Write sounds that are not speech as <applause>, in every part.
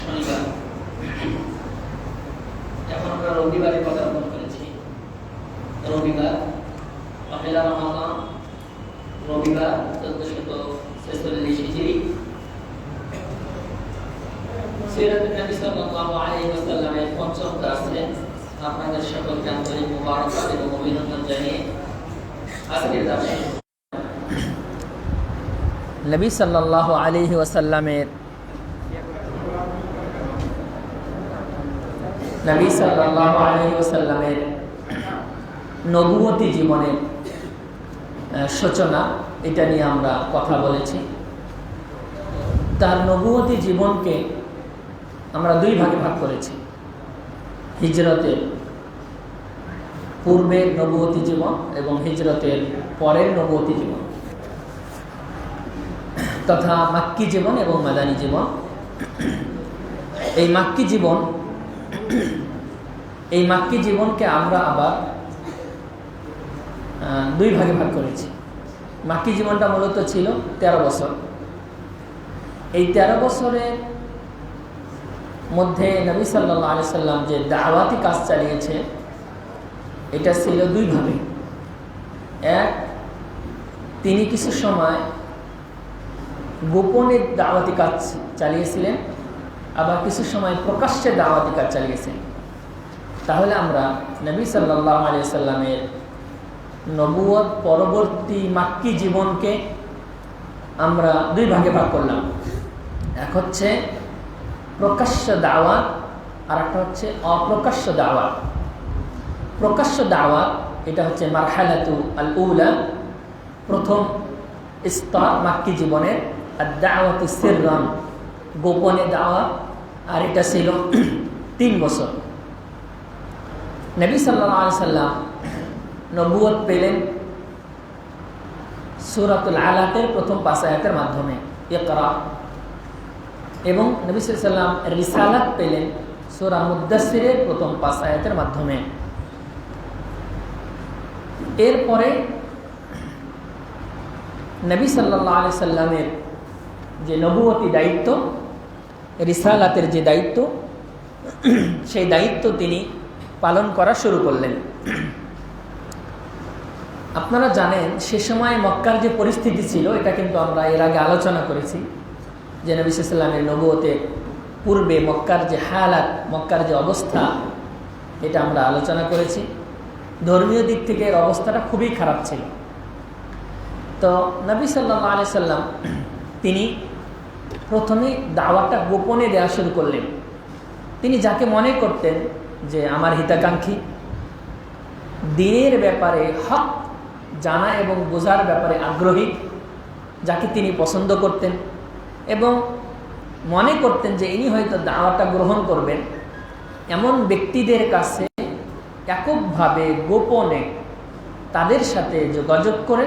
শনিবার। এখন আমরা রবিবারে পদার্পণ করেছি রবিবার পহেলা রমাদান রবিবার চোদ্দশত ছেচল্লিশ হিজরি সিরাতুল নবী সাল্লাল্লাহু আলাইহি ওয়াসাল্লামের পঞ্চম ক্লাসে আপনাদের সকলকে আন্তরিক মুবারকবাদ এবং অভিনন্দন জানিয়ে আজকের দাসে নবী সাল্লাল্লাহু আলাইহি ওয়াসাল্লামের নবী সাল্লাল্লাহু আলাইহি ওয়াসাল্লামের নবুয়তি জীবনের সূচনা, এটা নিয়ে আমরা কথা বলেছি। তার নবুয়তি জীবনকে আমরা দুই ভাগে ভাগ করেছি। হিজরতের পূর্বের নবুয়তি জীবন এবং হিজরতের পরের নবুয়তি জীবন। তথা মাক্কি জীবন এবং মাদানী জীবন। এই মাক্কি জীবন, এই মাক্কি জীবনকে আমরা আবার দুই ভাগে ভাগ করেছি। মাক্কি জীবনটা মূলত ছিল তেরো বছর। এই তেরো বছরের মধ্যে নবী সাল্লাহ আলি সাল্লাম যে দাওয়াতি কাজ চালিয়েছে, এটা ছিল দুইভাবে এক, তিনি কিছু সময় গোপনে দাওয়াতি কাজ চালিয়েছিলেন, আবার কিছু সময় প্রকাশ্যে দাওয়াতি কাজ চালিয়েছেন। তাহলে আমরা নবী সাল্লাহ আলি সাল্লামের পরবর্তী মাক্কি জীবনকে আমরা দুই ভাগে ভাগ করলাম। এক হচ্ছে প্রকাশ্য দাওয়াত, আর একটা হচ্ছে অপ্রকাশ্য দাওয়াত। প্রকাশ্য দাওয়াত, এটা হচ্ছে মারহালাতু আল উলা প্রথম স্তর মাক্কি জীবনের আর দাওয়াত সিররাম। গোপনে দাওয়াত আর এটা ছিল <clears throat> তিন বছর। নবী সাল্লাহ সাল্লাম নবুয়ত পেলেন সুরাতুল আলাতের প্রথম পাঁচ আয়াতের মাধ্যমে, ইকরা। এবং নবী সাল্লাম রিসালাত পেলেন সুরা মুদাসিরের প্রথম পাঁচ আয়াতের মাধ্যমে। এরপরে নবী সাল্লাহ আলি সাল্লামের যে নবুয়তি দায়িত্ব রিসালাতের যে দায়িত্ব, সেই দায়িত্ব তিনি পালন করা শুরু করলেন। আপনারা জানেন, সে সময় মক্কার যে পরিস্থিতি ছিল, এটা কিন্তু আমরা এর আগে আলোচনা করেছি, যে নবী সাল্লামের পূর্বে মক্কার যে হায়ালাত, মক্কার যে অবস্থা, এটা আমরা আলোচনা করেছি। ধর্মীয় দিক থেকে এর অবস্থাটা খুবই খারাপ ছিল। তো নবী সাল্লাহ আলি সাল্লাম তিনি প্রথমে দাওয়াটা গোপনে দেওয়া শুরু করলেন। তিনি যাকে মনে করতেন যে আমার হিতাকাঙ্ক্ষী, দিনের ব্যাপারে হক জানা এবং বোঝার ব্যাপারে আগ্রহী, যাকে তিনি পছন্দ করতেন এবং মনে করতেন যে ইনি হয়তো দাওয়াটা গ্রহণ করবেন। এমন ব্যক্তিদের কাছে এককভাবে গোপনে তাদের সাথে যোগাযোগ করে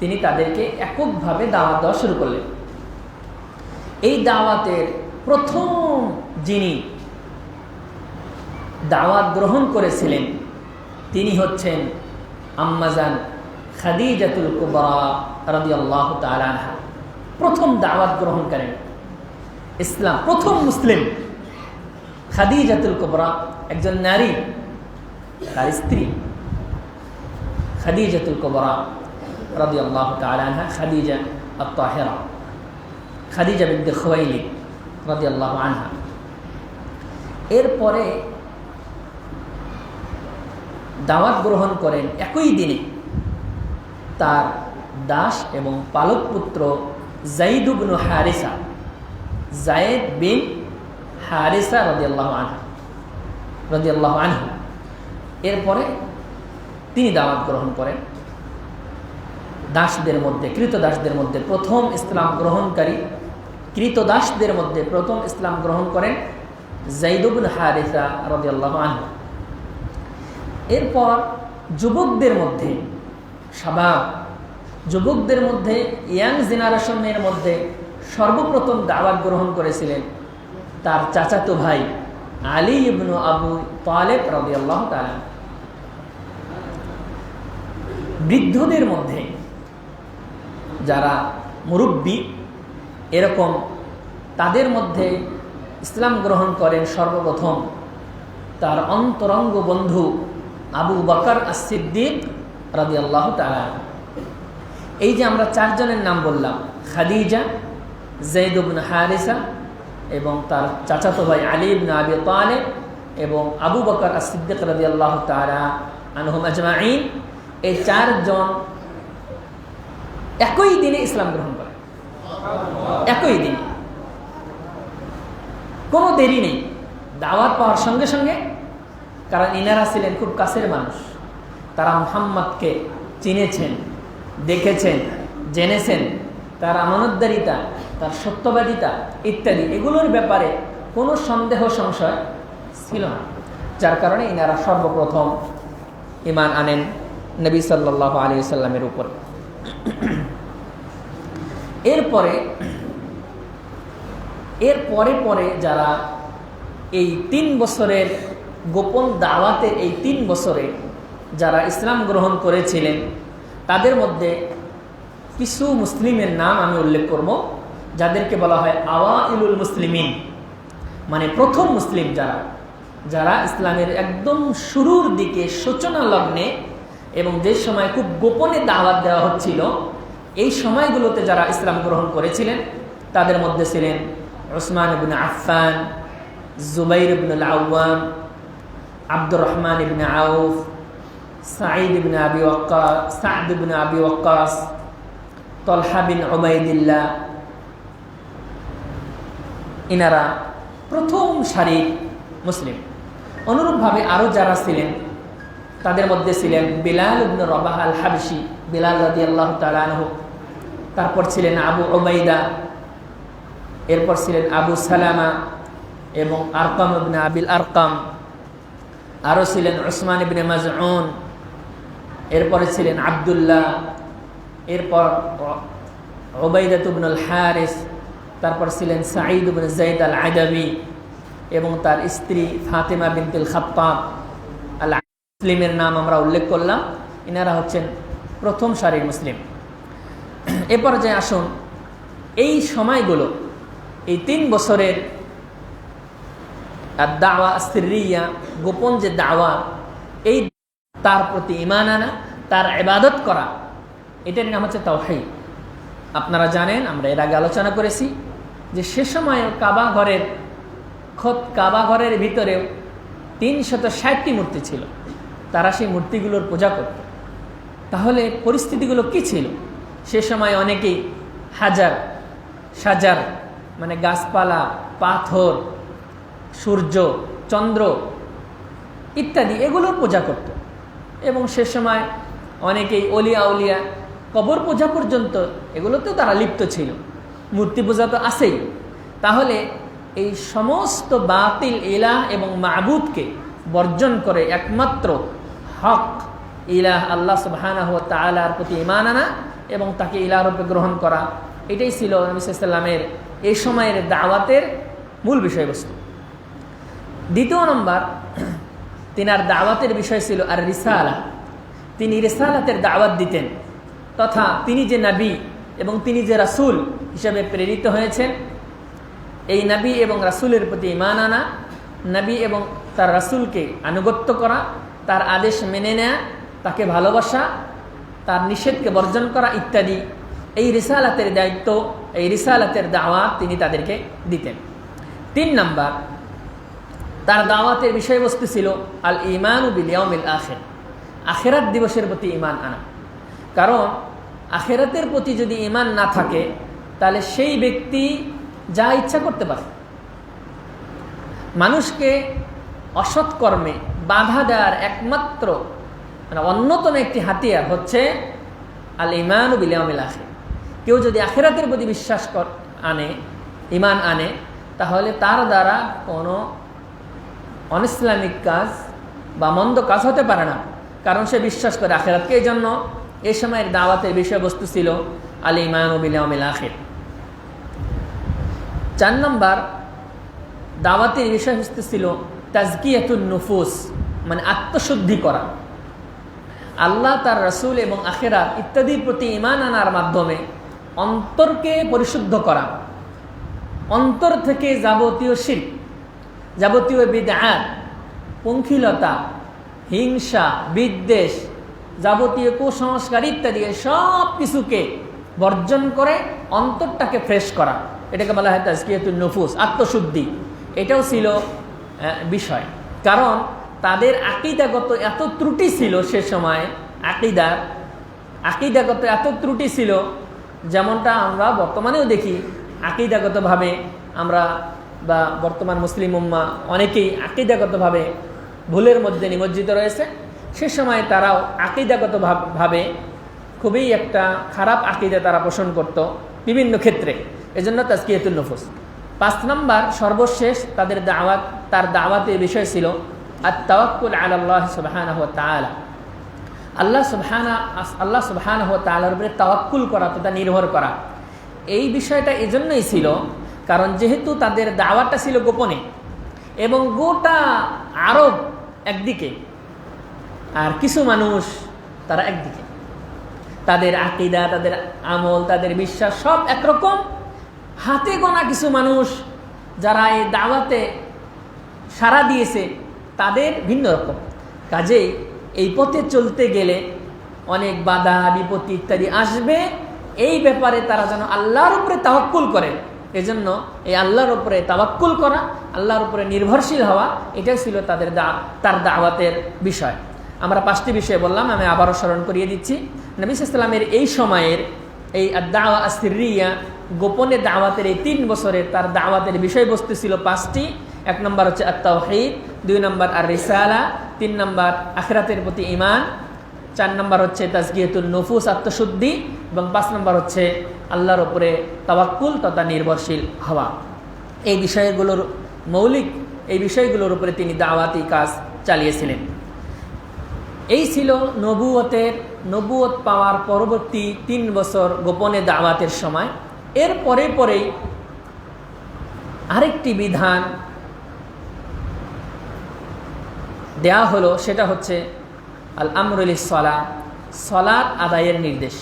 তিনি তাদেরকে এককভাবে দাওয়াত দেওয়া শুরু করলেন। এই দাওয়াতের প্রথম যিনি দাওয়াত গ্রহণ করেছিলেন, তিনি হচ্ছেন আম্মাজান খাদিজাতুল কুবরা রাদিয়াল্লাহু তাআলা আনহা। প্রথম দাওয়াত গ্রহণ করেন ইসলাম, প্রথম মুসলিম। খাদিজাতুল কুবরা একজন নারী, তার স্ত্রী। খাদিজাতুল কুবরা রাদিয়াল্লাহু তাআলা আনহা, খাদিজা আত-তাহিরা। খাদিজা বিনতে খুয়াইলিদ রাদিয়াল্লাহু আনহা। এরপরে দাওয়াত গ্রহণ করেন একই দিনে তার দাস এবং পালক পুত্র জাইদুবনু হারিসা, জায়েদ বিন হারিসা রদিয়াল্লাহ আনহা, রদিয়াল্লাহ আনহু। এরপরে তিনি দাওয়াত গ্রহণ করেন। দাসদের মধ্যে, কৃত দাসদের মধ্যে প্রথম ইসলাম গ্রহণকারী কৃতদাসদের মধ্যে প্রথম ইসলাম গ্রহণ করেন জাইদুবুল হারিসা রদিয়াল্লাহ আনহু। এরপর যুবকদের মধ্যে স্বভাব যুবকদের মধ্যে ইয়াং জেনারেশনের মধ্যে সর্বপ্রথম দাওয়াত গ্রহণ করেছিলেন তার চাচাতো ভাই আলী ইবনু আবু তালেব রবি আল্লাহ বৃদ্ধদের মধ্যে যারা মুরব্বী এরকম তাদের মধ্যে ইসলাম গ্রহণ করেন সর্বপ্রথম তার অন্তরঙ্গ বন্ধু আবু বকর আসিদ্দিক রাজি আল্লাহ তালা এই যে আমরা চারজনের নাম বললাম, খাদিজা জৈদুবন হারিসা এবং তার চাচাতো ভাই আলিব ইবনে আবি তালেব এবং আবু বকর আসিদ্দিক রাজি আল্লাহ তালা আনহুম আজমাইন এই চারজন একই দিনে ইসলাম গ্রহণ একই দিনে। কোনো দেরি নেই। দাওয়াত পাওয়ার সঙ্গে সঙ্গে কারণ ইনারা ছিলেন খুব কাছের মানুষ, তারা মোহাম্মদকে চিনেছেন, দেখেছেন, জেনেছেন। তার আমানতদারিতা, তার সত্যবাদিতা ইত্যাদি, এগুলোর ব্যাপারে কোনো সন্দেহ, সংশয় ছিল না, যার কারণে ইনারা সর্বপ্রথম ইমান আনেন নবী সাল্লাহ আলী সাল্লামের উপর। এরপরে এর পরে পরে যারা এই তিন বছরের গোপন দাওয়াতের এই তিন বছরে যারা ইসলাম গ্রহণ করেছিলেন, তাদের মধ্যে কিছু মুসলিমের নাম আমি উল্লেখ করব, যাদেরকে বলা হয় আওয়া ইলুল মুসলিমিন। মানে প্রথম মুসলিম যারা যারা ইসলামের একদম শুরুর দিকে সূচনা লগ্নে এবং যে সময় খুব গোপনে দাওয়াত দেওয়া হচ্ছিল এই সময়গুলোতে যারা ইসলাম গ্রহণ করেছিলেন, তাদের মধ্যে ছিলেন ওসমান ইবিন আফান জুবাইর ইবনুল আউ্বাম আব্দুর রহমান ইবনে আউফ সাঈদ ইবনে আবি ওয়াক্কাস, সাদ ইবনে আবি ওকাস তলহা বিন ওবায়দুল্লাহ ইনারা প্রথম সারির মুসলিম। অনুরূপভাবে আরও যারা ছিলেন, তাদের মধ্যে ছিলেন বিলাল ইবনে রবাহ আল হাবসি বিলাল রাদি আল্লাহ তালানহ তারপর ছিলেন আবু ওবাইদা এরপর ছিলেন আবু সালামা এবং আরকাম ইবনে আবিল আরকাম। আরও ছিলেন ওসমান ইবনে মাজউন, এরপরে ছিলেন আবদুল্লাহ, এরপর ওবাইদাত ইবনুল হারিস, তারপর ছিলেন সাঈদ ইবনে জাইদ আল আদাবি এবং তার স্ত্রী ফাতেমা বিনতুল খাপ্পাব আল মুসলিমের নাম আমরা উল্লেখ করলাম। ইনারা হচ্ছেন প্রথম সারির মুসলিম। এ পর্যায়ে আসুন। এই সময়গুলো, এই তিন বছরের দাওয়া সিরিয়া গোপন যে দাওয়া, এই তার প্রতি ইমান আনা, তার এবাদত করা, এটার নাম হচ্ছে তাওহাই আপনারা জানেন, আমরা এর আগে আলোচনা করেছি যে সে সময় কাবা ঘরের খোদ কাবা ঘরের ভিতরেও তিনশত ষাটটি মূর্তি ছিল। তারা সেই মূর্তিগুলোর পূজা করত। তাহলে পরিস্থিতিগুলো কি ছিল? সে সময় অনেকেই হাজার, সাজার মানে গাছপালা, পাথর, সূর্য, চন্দ্র ইত্যাদি এগুলোর পূজা করত। এবং সে সময় অনেকেই অলিয়া উলিয়া কবর পূজা পর্যন্ত এগুলোতেও তারা লিপ্ত ছিল। মূর্তি পূজা তো আছেই। তাহলে এই সমস্ত বাতিল ইলাহ এবং মাহবুদকে বর্জন করে একমাত্র হক ইলাহ আল্লাহ সুবাহানাহ তালার প্রতি ইমান আনা এবং তাকে ইলাহ রূপে গ্রহণ করা। এটাই ছিল নবিসাল্লামের এই সময়ের দাওয়াতের মূল বিষয়বস্তু। দ্বিতীয় নম্বর, তিনার দাওয়াতের বিষয় ছিল আর রিসালা তিনি রিসালাতের দাওয়াত দিতেন, তথা তিনি যে নাবী এবং তিনি যে রাসুল হিসাবে প্রেরিত হয়েছেন, এই নাবী এবং রাসুলের প্রতি ইমান আনা, নবী এবং তার রাসুলকে আনুগত্য করা, তার আদেশ মেনে নেয়া, তাকে ভালোবাসা তার নিষেধকে বর্জন করা ইত্যাদি। এই রিসালাতের দায়িত্ব, এই রিসালাতের দাওয়াত তিনি তাদেরকে দিতেন। তিন নাম্বার, তার দাওয়াতের বিষয়বস্তু ছিল আল ইমান ও বিলিয়মিল আখের, আখেরাত দিবসের প্রতি ইমান আনা। কারণ, আখেরাতের প্রতি যদি ইমান না থাকে, তাহলে সেই ব্যক্তি যা ইচ্ছা করতে পারে। মানুষকে অসৎকর্মে বাধা দেওয়ার একমাত্র অন্যতম একটি হাতিয়ার হচ্ছে আল ইমান বিলিয়মিল আখের। কেউ যদি আখেরাতের প্রতি বিশ্বাস আনে ইমান আনে, তাহলে তার দ্বারা কোনো অনইসলামিক কাজ বা মন্দ কাজ হতে পারে না। কারণ সে বিশ্বাস করে আখেরাতকে এই জন্য এই সময়ের দাওয়াতের বিষয়বস্তু ছিল আলী ইমান বিল আখের। চার নম্বর, দাওয়াতের বিষয়বস্তু ছিল তাজকিয়াতুল নুফুস মানে আত্মশুদ্ধি করা। আল্লাহ তার রসুল এবং আখেরাত ইত্যাদির প্রতি ইমান আনার মাধ্যমে অন্তরকে পরিশুদ্ধ করা। অন্তর থেকে যাবতীয় শিল্প যাবতীয় বিদাত পঙ্খিলতা হিংসা, বিদ্বেষ, যাবতীয় কুসংস্কার ইত্যাদি সব কিছুকে বর্জন করে অন্তরটাকে ফ্রেশ করা। এটাকে বলা হয় তাজকিয়াতুল নফুস, আত্মশুদ্ধি। এটাও ছিল বিষয়। কারণ তাদের আকিদাগত এত ত্রুটি ছিল সে সময় আকিদার আকিদাগত এত ত্রুটি ছিল, যেমনটা আমরা বর্তমানেও দেখি, আকিদাগতভাবে আমরা বা বর্তমান মুসলিম উম্মা অনেকেই আকিদাগতভাবে ভুলের মধ্যে নিমজ্জিত রয়েছে। সে সময় তারাও আকিদাগত ভাবে খুবই একটা খারাপ আকিদা তারা পোষণ করত বিভিন্ন ক্ষেত্রে। এজন্য তাজকিয়াতুল নফুস। পাঁচ নম্বর, সর্বশেষ তাদের দাওয়াত, তার দাওয়াতের বিষয় ছিল আর তাওয়াক্কুল আল্লাহ সুবহানাহু ওয়া তাআলা। আল্লাহ সুবহানা, আল্লাহ সুবহান হো তালার উপরে তাওয়াক্কুল করা, তথা নির্ভর করা। এই বিষয়টা এজন্যই ছিল, কারণ যেহেতু তাদের দাওয়াতটা ছিল গোপনে, এবং গোটা আরব একদিকে, আর কিছু মানুষ তারা একদিকে। তাদের আকিদা, তাদের আমল, তাদের বিশ্বাস সব একরকম। হাতে গোনা কিছু মানুষ যারা এই দাওয়াতে সাড়া দিয়েছে তাদের ভিন্ন রকম। কাজেই এই পথে চলতে গেলে অনেক বাধা, বিপত্তি ইত্যাদি আসবে। এই ব্যাপারে তারা যেন আল্লাহর উপরে তাওয়াক্কুল করে, এজন্য এই আল্লাহর উপরে তাওয়াক্কুল করা, আল্লাহর উপরে নির্ভরশীল হওয়া, এটাই ছিল তাদের দা, তার দাওয়াতের বিষয়। আমরা পাঁচটি বিষয়ে বললাম, আমি আবারও স্মরণ করিয়ে দিচ্ছি। নবিস ইসলামের এই সময়ের এই দাওয়া আসিরিয়া গোপনে দাওয়াতের এই তিন বছরের তার দাওয়াতের বিষয়বস্তু ছিল পাঁচটি। এক নম্বর হচ্ছে আত্মাহিদ দুই নম্বর আর রিসালা তিন নম্বর আখরাতের প্রতি ইমান চার নম্বর হচ্ছে তাজগিয়াতুল নফুস, আত্মশুদ্ধি এবং পাঁচ নম্বর হচ্ছে আল্লাহর ওপরে তাওয়াক্কুল তথা নির্ভরশীল হওয়া। এই বিষয়গুলোর মৌলিক, এই বিষয়গুলোর উপরে তিনি দাওয়াতি কাজ চালিয়েছিলেন। এই ছিল নবুয়তের, নবুয়ত পাওয়ার পরবর্তী তিন বছর গোপনে দাওয়াতের সময়। এর পরে পরেই আরেকটি বিধান দেয়া হলো সেটা হচ্ছে আল আমরুল সলা সলাৎ আদায়ের নির্দেশ।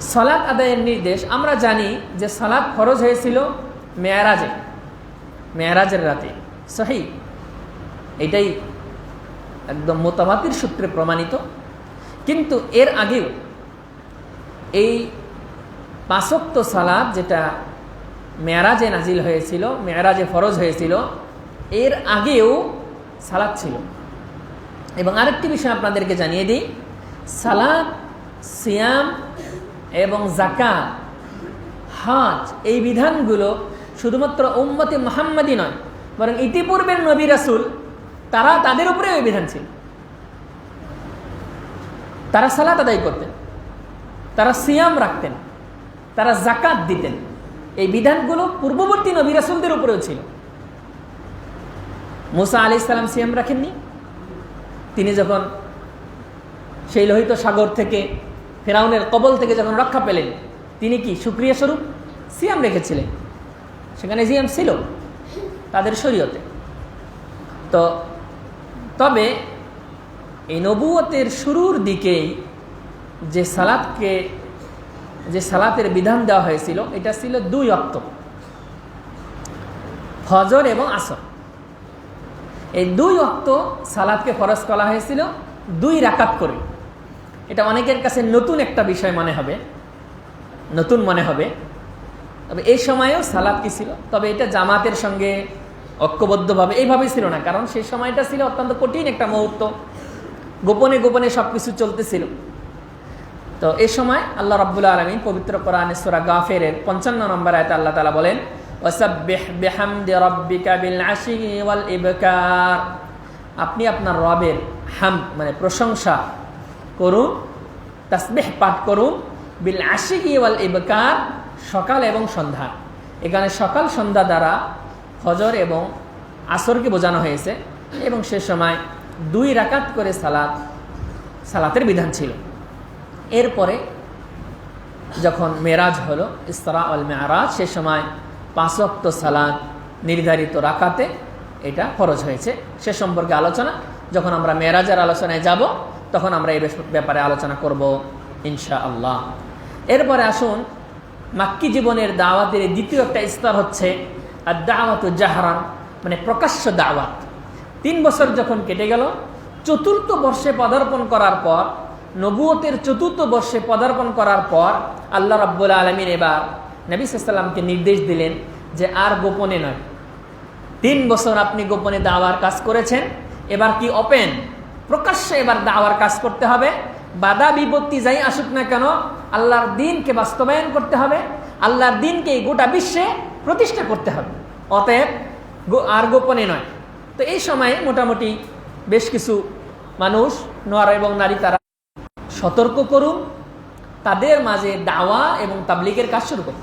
সলাৎ আদায়ের নির্দেশ, আমরা জানি যে সলাৎ ফরজ হয়েছিল মেয়ারাজে, মেয়ারাজের রাতে। সহি। এটাই একদম মোতাবাতির সূত্রে প্রমাণিত। কিন্তু এর আগেও এই পাঁচক্ত সালাদ যেটা মেয়ারাজে নাজিল হয়েছিল, মেয়ারাজে ফরজ হয়েছিল, এর আগেও সালাদ ছিল। এবং আরেকটি বিষয় আপনাদেরকে জানিয়ে দিই, সালাদ, সিয়াম এবং জাকাত হাজ, এই বিধানগুলো শুধুমাত্র উম্মতে মোহাম্মদই নয়, বরং ইতিপূর্বের নবী রাসুল, তারা তাদের উপরে ওই বিধান ছিল। তারা সালাত আদায় করতেন, তারা সিয়াম রাখতেন, তারা জাকাত দিতেন। এই বিধানগুলো পূর্ববর্তী নবী রাসুলদের উপরেও ছিল। মুসা আলি ইসলাম সিয়াম রাখেননি? তিনি যখন সেই লোহিত সাগর থেকে, ফেরাউনের কবল থেকে যখন রক্ষা পেলেন, তিনি কি সুক্রিয়া স্বরূপ সিয়াম রেখেছিলেন? সেখানে সিয়াম ছিল তাদের শরীয়তে। তো তবে এই নবুয়তের শুরুর দিকেই যে সালাদকে যে সালাতের বিধান দেওয়া হয়েছিল, এটা ছিল দুই অক্ত, ফজর এবং আসর। এই দুই অক্ত সালাদকে ফরজ করা হয়েছিল, দুই রাকাত করে। এটা অনেকের কাছে নতুন একটা বিষয় মনে হবে, নতুন মনে হবে। তবে এই সময়েও সালাদ কি ছিল? তবে এটা জামাতের সঙ্গে ঐক্যবদ্ধভাবে এইভাবেই ছিল না, কারণ সেই সময়টা ছিল অত্যন্ত কঠিন একটা মুহূর্ত। গোপনে গোপনে সব কিছু চলতেছিল। তো এ সময় আল্লাহ রাব্বুল আলমিন পবিত্র কোরআন সুরা গাফের পঞ্চান্ন নম্বর আয়তে আল্লাহ তালা বলেন আপনি আপনার রবের হাম মানে প্রশংসা করুন, তাসবিহ পাঠ করুন, বিল আশিকি ওয়াল ইবকার সকাল এবং সন্ধ্যা। এখানে সকাল সন্ধ্যা দ্বারা হজর এবং আসরকে বোঝানো হয়েছে এবং সে সময় দুই রাকাত করে সালাত, সালাতের বিধান ছিল। এরপরে যখন মেরাজ হলো ইস্তরা আল মেয়ারাজ সে সময় পাঁচ ওয়াক্ত সালাদ নির্ধারিত রাকাতে এটা খরচ হয়েছে। সে সম্পর্কে আলোচনা, যখন আমরা মেরাজের আলোচনায় যাব, তখন আমরা এই ব্যাপারে আলোচনা করব ইনশা আল্লাহ এরপরে আসুন, মাক্কি জীবনের দাওয়াতের দ্বিতীয় একটা স্তর হচ্ছে আর দাওয়াত জাহারান মানে প্রকাশ্য দাওয়াত। তিন বছর যখন কেটে গেল, চতুর্থ বর্ষে পদার্পণ করার পর, নবুয়তের চতুর্থ বর্ষে পদার্পণ করার পর, আল্লাহ রাব্বুল আলমিন এবার নবী সাল্লামকে নির্দেশ দিলেন যে আর গোপনে নয়। তিন বছর আপনি গোপনে দাওয়ার কাজ করেছেন, এবার কি ওপেন প্রকাশ্যে এবার দাওয়ার কাজ করতে হবে। বাধা বিপত্তি যাই আসুক না কেন, আল্লাহর দিনকে বাস্তবায়ন করতে হবে। আল্লাহর দিনকে গোটা বিশ্বে প্রতিষ্ঠা করতে হবে। অতএব আর গোপনে নয়। তো এই সময়ে মোটামুটি বেশ কিছু মানুষ, নোয়ারা এবং নারী তারা সতর্ক করুন। তাদের মাঝে দাওয়া এবং তাবলিগের কাজ শুরু করুন।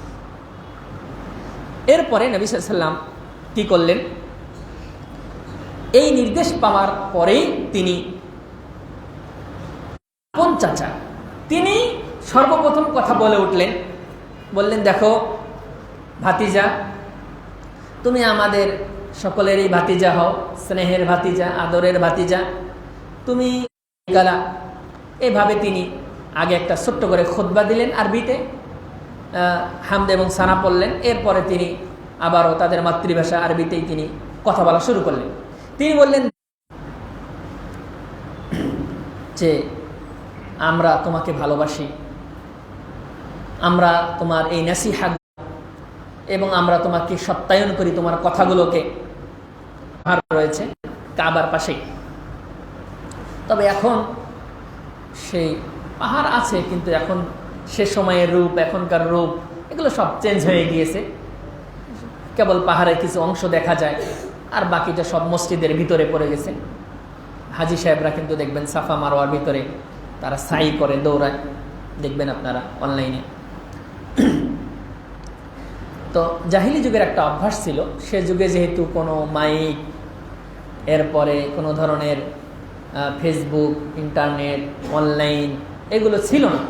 এরপরে নবী সাল্লাম কি করলেন? এই নির্দেশ পাওয়ার পরেই তিনি আপন চাচা, তিনি সর্বপ্রথম কথা বলে উঠলেন। বললেন, দেখো, ভাতিজা, তুমি আমাদের সকলেরই ভাতিজা হও, স্নেহের ভাতিজা, আদরের ভাতিজা। তুমি এভাবে তিনি আগে একটা ছোট্ট করে খোদবা দিলেন আরবিতে। হামদ এবং সানা পড়লেন। এরপরে তিনি আবারও তাদের মাতৃভাষা আরবিতেই তিনি কথা বলা শুরু করলেন। তিনি বললেন যে, আমরা তোমাকে ভালোবাসি। আমরা তোমার এই নাসিহা এবং আমরা তোমাকে সত্যায়ন করি তোমার কথাগুলোকে। রয়েছে কাবার পাশেই। তবে এখন সেই পাহাড় আছে, কিন্তু এখন সে সময়ের রূপ, এখনকার রূপ, এগুলো সব চেঞ্জ হয়ে গিয়েছে। কেবল পাহাড়ের কিছু অংশ দেখা যায়, আর বাকিটা সব মসজিদের ভিতরে পড়ে গেছে। হাজি সাহেবরা কিন্তু দেখবেন সাফা মারোয়ার ভিতরে তারা সাই করে দৌড়ায়। দেখবেন আপনারা অনলাইনে তো জাহিলি যুগের একটা অভ্যাস ছিল, সে যুগে যেহেতু কোনো মাইক, এরপরে কোনো ধরনের ফেসবুক ইন্টারনেট অনলাইন এগুলো ছিল না।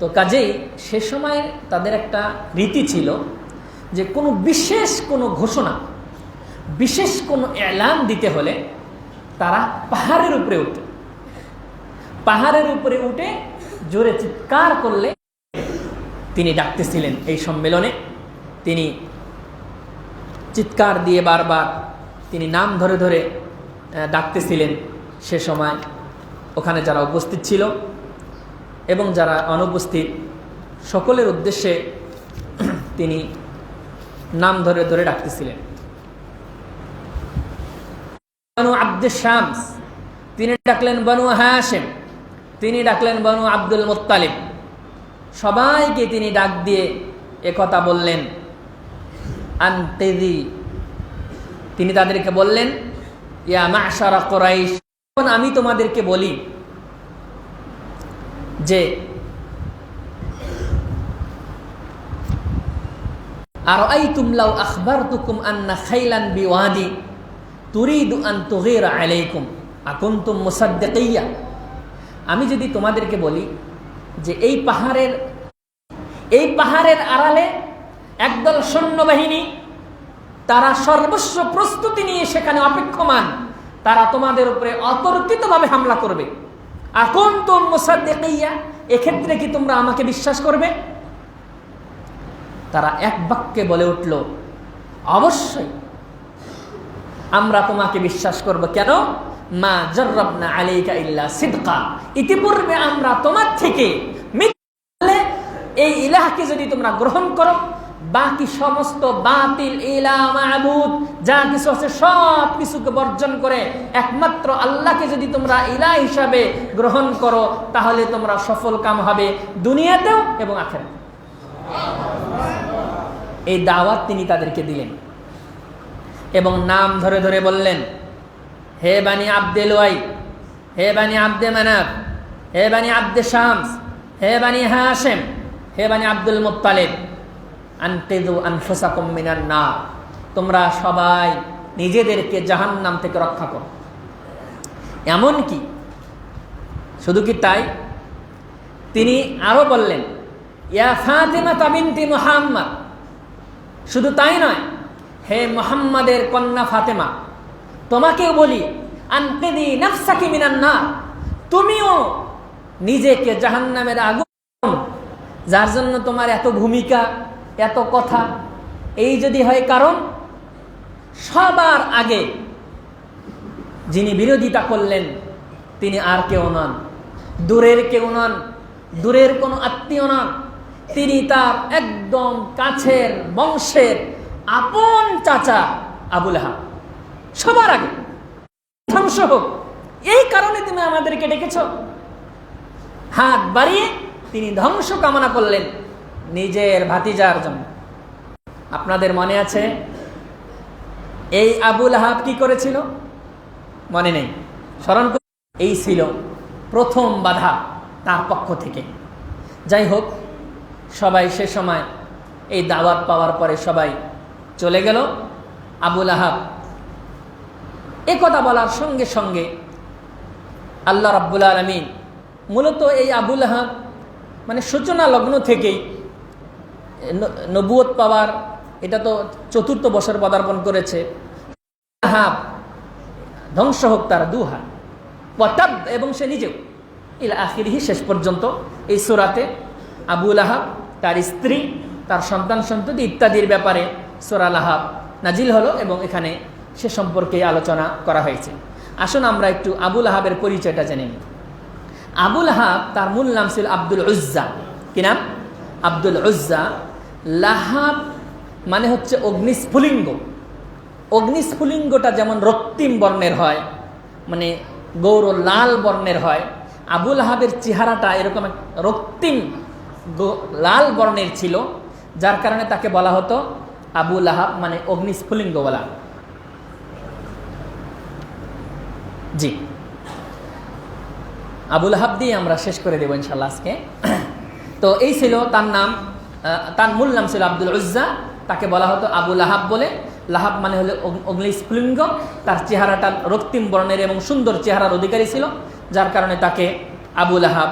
তো কাজেই সে সময় তাদের একটা রীতি ছিল যে কোনো বিশেষ কোনো ঘোষণা, বিশেষ কোনো এলান দিতে হলে তারা পাহাড়ের উপরে উঠত পাহাড়ের উপরে উঠে জোরে চিৎকার করলে তিনি ডাকতেছিলেন এই সম্মেলনে। তিনি চিৎকার দিয়ে বারবার তিনি নাম ধরে ধরে ডাকতেছিলেন সে সময়। ওখানে যারা উপস্থিত ছিল এবং যারা অনুপস্থিত, সকলের উদ্দেশ্যে তিনি নাম ধরে ধরে ডাকতেছিলেন। বানু আব্দুল শামস, তিনি ডাকলেন বানু হাসেম তিনি ডাকলেন বানু আব্দুল মোত্তালিব। সবাইকে তিনি ডাক দিয়ে একথা বললেন। আনতেদি তিনি তাদেরকে বললেন, ইয়া মাশারা কোরাইশ আমি তোমাদেরকে বলি যে আর আই আখবর তুকুম আন্না খাইলান বিওয়াদি তুরিদু আন তুগির আলাইকুম মুসাদ্দিকিয়া। আমি যদি তোমাদেরকে বলি যে এই পাহাড়ের এই পাহাড়ের আড়ালে একদল সৈন্যবাহিনী, তারা সর্বস্ব প্রস্তুতি নিয়ে সেখানে অপেক্ষমান, তারা তোমাদের উপরে অতর্কিতভাবে হামলা করবে। এখন তো মোসাদ্দেকাইয়া এক্ষেত্রে কি তোমরা আমাকে বিশ্বাস করবে? তারা এক বাক্যে বলে উঠল, অবশ্যই। আমরা তোমাকে বিশ্বাস করব কেন? মা জর্রবনা আলাইকা ইল্লা সিদকা। ইতিপূর্বে আমরা তোমার থেকে মিথ্যা এই ইলাহকে যদি তোমরা গ্রহণ করো বাকি সমস্ত বাতিল ইলা মাহবুদ যা কিছু আছে সব কিছুকে বর্জন করে একমাত্র আল্লাহকে যদি তোমরা ইলা হিসাবে গ্রহণ করো, তাহলে তোমরা সফল কাম হবে দুনিয়াতেও এবং আখের এই দাওয়াত তিনি তাদেরকে দিলেন এবং নাম ধরে ধরে বললেন, হে বানি আব্দেল ওয়াই হে বানি আব্দে মানাব, হে বানি আব্দে শামস, হে বানি হাসেম হে বানি আব্দুল মুত্তালিব আনতেদু আনফুসাকুম মিনান না তোমরা সবাই নিজেদেরকে জাহান্নাম থেকে রক্ষা করো। এমন কি শুধু কি তাই? তিনি আরও বললেন, ইয়া ফাতেমা তাবিনতি মুহাম্মদ। শুধু তাই নয়, হে মোহাম্মদের কন্যা ফাতেমা, তোমাকেও বলি, আনতেদি নাফসাকি না তুমিও নিজেকে জাহান্নামের আগুন, যার জন্য তোমার এত ভূমিকা এত কথা। এই যদি হয় কারণ, সবার আগে যিনি বিরোধিতা করলেন, তিনি আর কেউ নন। দূরের কেউ নন, দূরের কোনো আত্মীয় নন। তিনি তার একদম কাছের বংশের আপন চাচা আবুল আহাব। সবার আগে। ধ্বংস হোক এই কারণে তুমি আমাদেরকে ডেকেছ। হাত বাড়িয়ে তিনি ধ্বংস কামনা করলেন। নিজের ভাতিজার জন্য। আপনাদের মনে আছে? এই আবুল আহাব কি করেছিল? মনে নেই। স্মরণ এই ছিল প্রথম বাধা তার পক্ষ থেকে। যাই হোক, সবাই সে সময় এই দাওয়াত পাওয়ার পরে সবাই চলে গেল। আবুল আহাব, এ কথা বলার সঙ্গে সঙ্গে আল্লাহ রাব্বুল আলমিন মূলত এই আবুল আহাব মানে সূচনা লগ্ন থেকেই নবুয়ত পাওয়ার, এটা তো চতুর্থ বছর পদার্পণ করেছে। আহাব ধ্বংস হোক তার দু হাত এবং সে নিজেও। ইলা আখিরহি, শেষ পর্যন্ত এই সোরাতে আবুল আহাব তার স্ত্রী, তার সন্তান সন্ততি ইত্যাদির ব্যাপারে সোরাল আহাব নাজিল হলো এবং এখানে সে সম্পর্কে আলোচনা করা হয়েছে। আসুন আমরা একটু আবুল আহাবের পরিচয়টা জেনে নিই। আবুল আহাব তার মূল নাম ছিল আব্দুল উজ্জা। কি নাম? আব্দুল উজ্জা লাহাব মানে হচ্ছে অগ্নিস্ফুলিঙ্গ। অগ্নিস্ফুলিঙ্গটা যেমন রক্তিম বর্ণের হয় মানে গৌর লাল বর্ণের হয় আবুল আহাবের চেহারাটা এরকম এক রক্তিম লাল বর্ণের ছিল, যার কারণে তাকে বলা হতো আবুল আহাব মানে অগ্নিস্ফুলিঙ্গ বলা। জি। আবুল আহাব দিয়ে আমরা শেষ করে দেবো ইনশাল্লাহ আজকে। তো এই ছিল তার নাম তার মূল নাম ছিল আব্দুল উজ্জা। তাকে বলা হতো আবুল আহাব বলে। লাহাব মানে হলো অগ- অগ্নিস্ফুলিঙ্গ। তার চেহারাটা রক্তিম বর্ণের এবং সুন্দর চেহারার অধিকারী ছিল, যার কারণে তাকে আবুল আহাব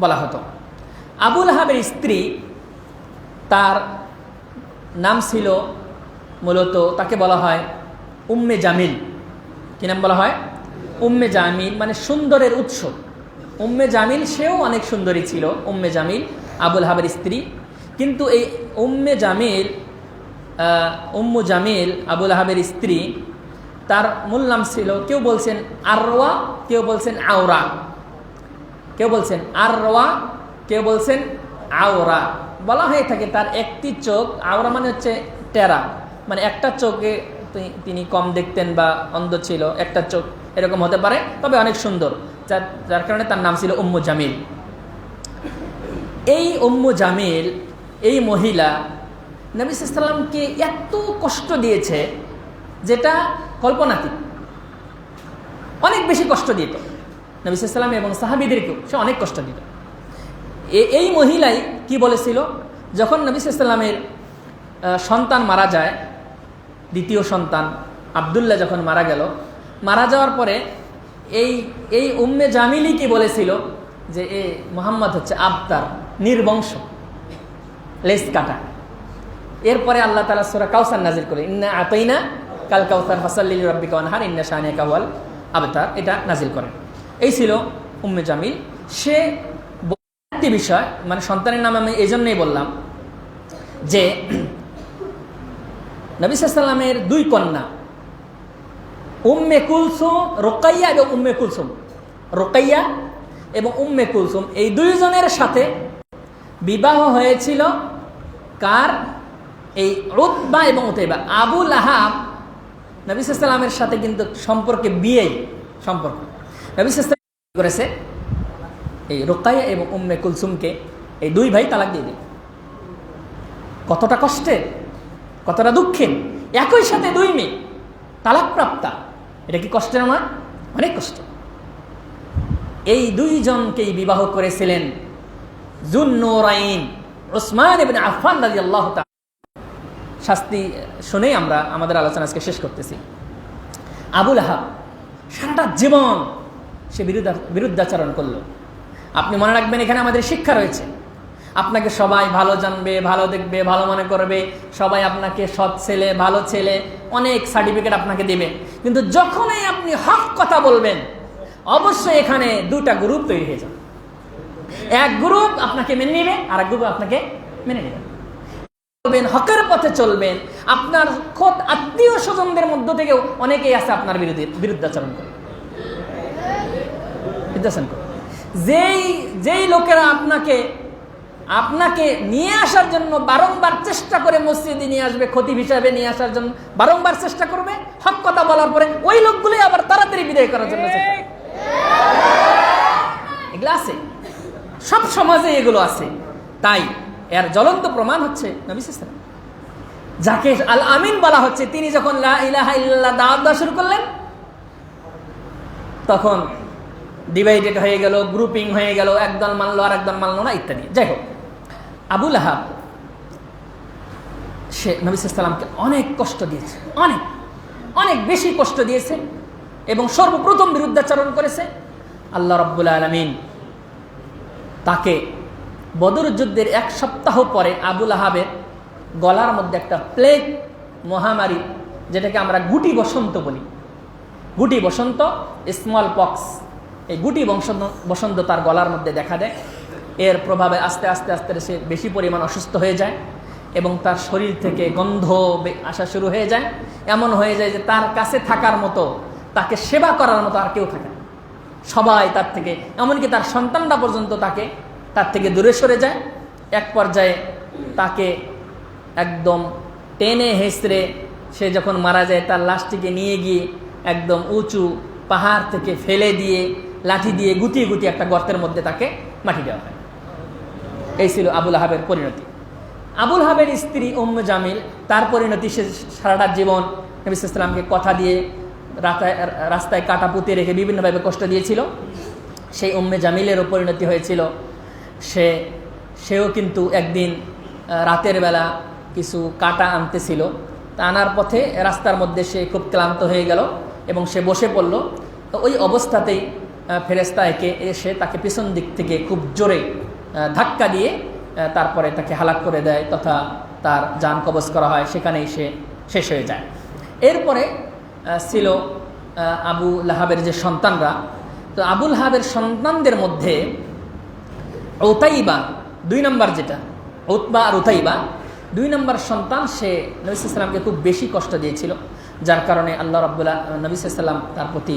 বলা হতো। আবুল আহাবের স্ত্রী তার নাম ছিল মূলত, তাকে বলা হয় উম্মে জামিল। কি নাম বলা হয়? উম্মে জামিল মানে সুন্দরের উৎস। উম্মে জামিল সেও অনেক সুন্দরী ছিল, উম্মে জামিল। আবুল হাবের স্ত্রী কিন্তু এই উম্মে জামিল উম্মু জামিল আবুল আহাবের স্ত্রী, তার মূল নাম ছিল, কেউ বলছেন আরওয়া, কেউ বলছেন আওরা। কেউ বলছেন আরওয়া, কেউ বলছেন আওরা। বলা হয়ে থাকে তার একটি চোখ, আওরা মানে হচ্ছে টেরা মানে একটা চোখে তিনি কম দেখতেন বা অন্ধ ছিল, একটা চোখ এরকম হতে পারে, তবে অনেক সুন্দর। যার যার কারণে তার নাম ছিল উম্মু জামিল। এই উম্মু জামিল এই মহিলা নবী সাল্লামকে এত কষ্ট দিয়েছে যেটা কল্পনাতীত। অনেক বেশি কষ্ট দিত। নবী সাল্লাম এবং সাহাবিদেরকেও সে অনেক কষ্ট দিত। এই মহিলাই কি বলেছিল? যখন নবী সাল্লামের সন্তান মারা যায়, দ্বিতীয় সন্তান আবদুল্লাহ যখন মারা গেল, মারা যাওয়ার পরে এই এই উম্মে জামিলি কি বলেছিল? যে এ মোহাম্মদ হচ্ছে আবতার, নির্বংশ। লেস কাটা। এরপরে আল্লাহ তালা সুরা কাউসার নাজির করে ইন্না আতাইনা কাল কাউসার ফাসাল্লিল রব্বিকা ওয়ানহার, ইন্না শাহানিয়া কাওয়াল আবতার। এটা নাজিল করেন। এই ছিল উম্মে জামিল। সে একটি বিষয় মানে সন্তানের নাম আমি এই জন্যই বললাম যে নবী সাল্লামের দুই কন্যা, উম্মে কুলসুম, রোকাইয়া এবং উম্মে কুলসুম। রোকাইয়া এবং উম্মে কুলসুম, এই দুইজনের সাথে বিবাহ হয়েছিল কার? এই রুতবা এবং উতেবা আবু লাহাব নবী সাল্লামের সাথে কিন্তু সম্পর্কে বিয়েই সম্পর্ক। করেছে? এই রোকাইয়া এবং উম্মে কুলসুমকে এই দুই ভাই তালাক দিয়ে দিল। কতটা কষ্টের কতটা দুঃখের একই সাথে দুই মেয়ে তালাকপ্রাপ্তা। এটা কি কষ্টের আমার? অনেক কষ্ট। এই দুইজনকেই বিবাহ করেছিলেন জুন্নোরাইন। ওসমান এবং আফান রাজি আল্লাহ শাস্তি শুনেই আমরা আমাদের আলোচনা আজকে শেষ করতেছি। আবুল আহাব সারাটা জীবন সে বিরুদ্ধা, বিরুদ্ধাচরণ করল। আপনি মনে রাখবেন এখানে আমাদের শিক্ষা রয়েছে। আপনাকে সবাই ভালো জানবে, ভালো দেখবে, ভালো মনে করবে। সবাই আপনাকে সৎ ছেলে, ভালো ছেলে, অনেক সার্টিফিকেট আপনাকে দেবে। কিন্তু যখনই আপনি হক কথা বলবেন, অবশ্যই এখানে দুটা গ্রুপ তৈরি হয়ে যাবে। এক গ্রুপ আপনাকে মেনে নেবে আর এক গ্রুপ আপনাকে মেনে নেবে। হকের পথে চলবেন। আপনার খোদ আত্মীয় স্বজনদের মধ্য থেকেও অনেকেই আছে আপনার বিরুদ্ধে বিরুদ্ধাচরণ করে। বিরুদ্ধাচরণ করে। যেই যেই লোকেরা আপনাকে আপনাকে নিয়ে আসার জন্য বারংবার চেষ্টা করে মসজিদে নিয়ে আসবে ক্ষতি হিসাবে নিয়ে আসার জন্য বারংবার চেষ্টা করবে, হক কথা বলার পরে ওই লোকগুলোই আবার তাড়াতাড়ি বিদায় করার জন্য চেষ্টা। এগুলো আছে। সব সমাজে এগুলো আছে। তাই এর জ্বলন্ত প্রমাণ হচ্ছে নবী সাল্লাল্লাহু যাকে আল আমিন বলা হচ্ছে, তিনি যখন ইলাহা দাওয়াত দেওয়া শুরু করলেন, তখন ডিভাইডেড হয়ে গেল গ্রুপিং হয়ে গেল, একদল মানলো আর একদল মানলো না, ইত্যাদি। যাই হোক আবুল আহাব সে নবী সাল্লামকে অনেক কষ্ট দিয়েছে, অনেক অনেক বেশি কষ্ট দিয়েছে এবং সর্বপ্রথম বিরুদ্ধাচরণ করেছে। আল্লাহ রব্বুল আলমিন তাকে বদর যুদ্ধের এক সপ্তাহ পরে আবুল আহাবের গলার মধ্যে একটা প্লেগ মহামারী, যেটাকে আমরা গুটি বসন্ত বলি। গুটি বসন্ত স্মল পক্স এই গুটি বংশন্ত বসন্ত তার গলার মধ্যে দেখা দেয়। এর প্রভাবে আস্তে আস্তে আস্তে সে বেশি পরিমাণ অসুস্থ হয়ে যায় এবং তার শরীর থেকে গন্ধ আসা শুরু হয়ে যায়। এমন হয়ে যায় যে তার কাছে থাকার মতো, তাকে সেবা করার মতো আর কেউ থাকে। সবাই তার থেকে, এমনকি তার সন্তানরা পর্যন্ত তাকে, তার থেকে দূরে সরে যায়। এক পর্যায়ে তাকে একদম টেনে হেসড়ে সে যখন মারা যায়, তার লাশটিকে নিয়ে গিয়ে একদম উঁচু পাহাড় থেকে ফেলে দিয়ে, লাঠি দিয়ে গুটিয়ে গুটিয়ে একটা গর্তের মধ্যে তাকে মাটি দেওয়া হয়। এই ছিল আবুল হাবের পরিণতি। আবুল হাবের স্ত্রী উম্ম জামিল, তার পরিণতি সে সারাটা জীবন নবী ইসলামকে কথা দিয়ে রাস্তায় রাস্তায় কাটা পুঁতে রেখে বিভিন্নভাবে কষ্ট দিয়েছিল। সেই উম্মে জামিলেরও পরিণতি হয়েছিল। সে সেও কিন্তু একদিন রাতের বেলা কিছু কাটা আনতেছিল। তা আনার পথে রাস্তার মধ্যে সে খুব ক্লান্ত হয়ে গেল এবং সে বসে পড়ল। ওই অবস্থাতেই ফেরেস্তা একে এসে তাকে পিছন দিক থেকে খুব জোরে ধাক্কা দিয়ে তারপরে তাকে হালাক করে দেয় তথা তার যান কবজ করা হয়। সেখানেই সে শেষ হয়ে যায়। এরপরে ছিল আবু লাহাবের যে সন্তানরা। তো আবুল হাবের সন্তানদের মধ্যে ওতাইবা দুই নম্বর যেটা ওতবা আর ওতাইবা দুই নম্বর সন্তান সে নবী সাল্লামকে খুব বেশি কষ্ট দিয়েছিল। যার কারণে আল্লাহ রব্বুল্লাহ নবী সাল্লাম তার প্রতি